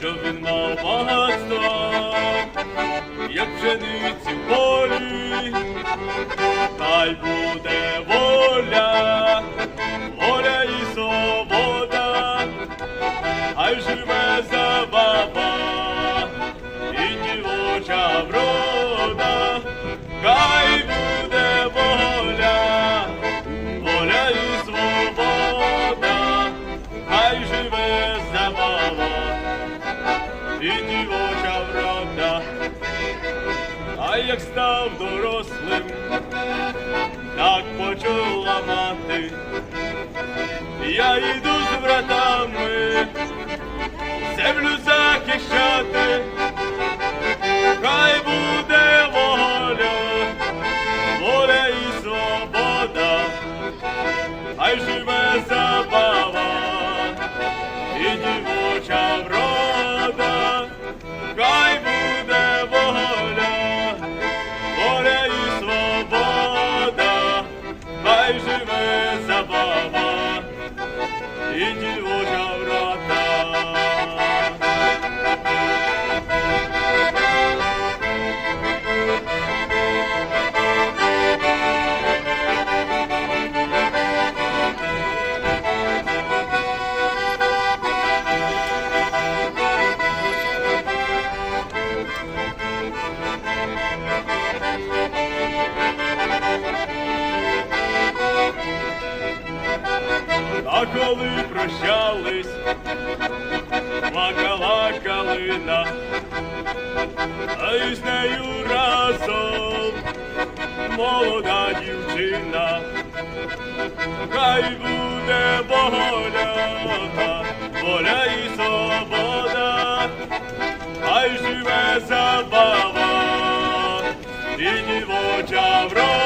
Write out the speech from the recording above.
щоб він мав багатство, як пшениці в полі, хай буде воля, а як став дорослим, так почула мати, я йду з братами землю захищати, хай буде воля, воля і свобода, хай живе А коли прощались, плакала калина, а із нею разом молода дівчина, хай буде воля, воля і свобода, хай живе забава, і дівоча врода.